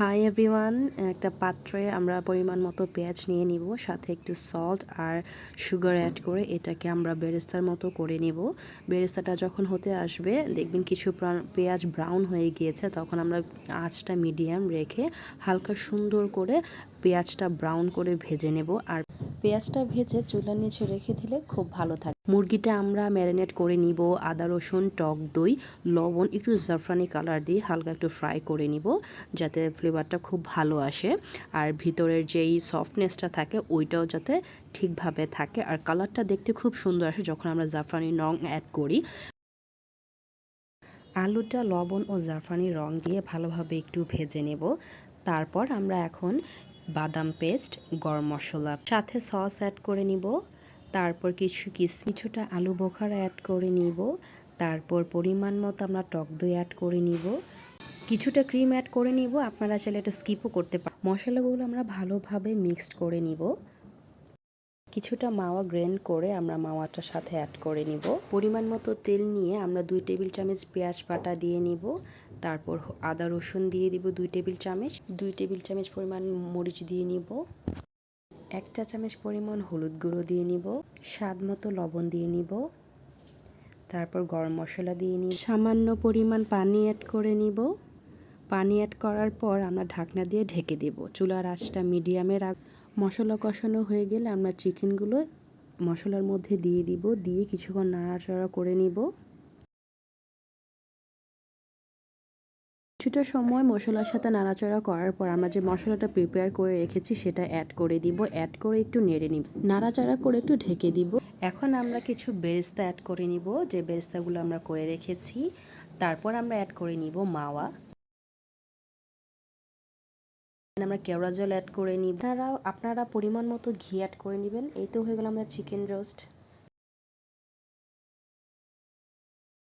Hi everyone একটা পাত্রে আমরা পরিমাণ মতো পেঁয়াজ নিয়ে নিব, সাথে একটু সল্ট আর সুগার অ্যাড করে এটাকে আমরা বেরেস্তার মতো করে নিব। বেরেস্তাটা যখন হতে আসবে, দেখবেন কিছু পেঁয়াজ ব্রাউন হয়ে গিয়েছে, তখন আমরা আঁচটা মিডিয়াম রেখে হালকা সুন্দর করে পেঁয়াজটা ব্রাউন করে ভেজে নেব। আর পেঁয়াজটা ভেজে চুলার নিচে রেখে দিলে খুব ভালো থাকে। মুরগিটা আমরা ম্যারিনেট করে নিব আদা, রসুন, টক, দই, লবণ, একটু জাফরানি কালার দিয়ে হালকা একটু ফ্রাই করে নিব যাতে ফ্লেভারটা খুব ভালো আসে। আর ভিতরের যেই সফটনেসটা থাকে ওইটাও যাতে ঠিকভাবে থাকে আর কালারটা দেখতে খুব সুন্দর আসে যখন আমরা জাফরানি রং অ্যাড করি। আলুটা, লবণ ও জাফরানি রং দিয়ে ভালোভাবে একটু ভেজে নেব। তারপর আমরা এখন বাদাম পেস্ট, গরম মশলা সাথে সস অ্যাড করে নিব। তারপর কিছু কিস, কিছুটা আলু বোখারা অ্যাড করে নিব। তারপর পরিমাণ মতো আমরা টক দই অ্যাড করে নিব। কিছুটা ক্রিম অ্যাড করে নিব। আপনারা চাইলে এটা স্কিপও করতে পারেন মশলাগুলো আমরা ভালোভাবে মিক্সড করে নিব। কিছুটা মাওয়া গ্রেন্ড করে আমরা মাওয়াটার সাথে অ্যাড করে নিব। পরিমাণ মতো তেল নিয়ে আমরা দুই টেবিল চামচ পেঁয়াজ বাটা দিয়ে নিব। তারপর আদা, রসুন দিয়ে দিব দুই টেবিল চামচ। দুই টেবিল চামচ পরিমাণ মরিচ দিয়ে নিব। এক চা চামচ পরিমাণ হলুদ গুঁড়ো দিয়ে নিব। স্বাদ মতো লবণ দিয়ে নিব। তারপর গরম মশলা দিয়ে নিব। সামান্য পরিমাণ পানি অ্যাড করে নিব। পানি অ্যাড করার পর আমরা ঢাকনা দিয়ে ঢেকে দেব। চুলার আঁচটা মিডিয়ামে রাখ মশলা কষানো হয়ে গেলে আমরা চিকেনগুলো মশলার মধ্যে দিয়ে দিব। দিয়ে কিছুক্ষণ নাড়াচাড়া করে নিব। কিছুটা সময় মশলার সাথে নাড়াচাড়া করার পর আমরা যে মশলাটা প্রিপেয়ার করে রেখেছি সেটা অ্যাড করে দিব। অ্যাড করে একটু নেড়ে নিব। নাড়াচাড়া করে একটু ঢেকে দিব। এখন আমরা কিছু বেরেস্তা অ্যাড করে নিব। যে বেরেস্তাগুলো আমরা করে রেখেছি, তারপর আমরা অ্যাড করে নিব মাওয়া। আমরা কেওড়া জল অ্যাড করে নিব। আপনারা আপনারা পরিমাণ মতো ঘি অ্যাড করে নেবেন। এই তো হয়ে গেল আমাদের চিকেন রোস্ট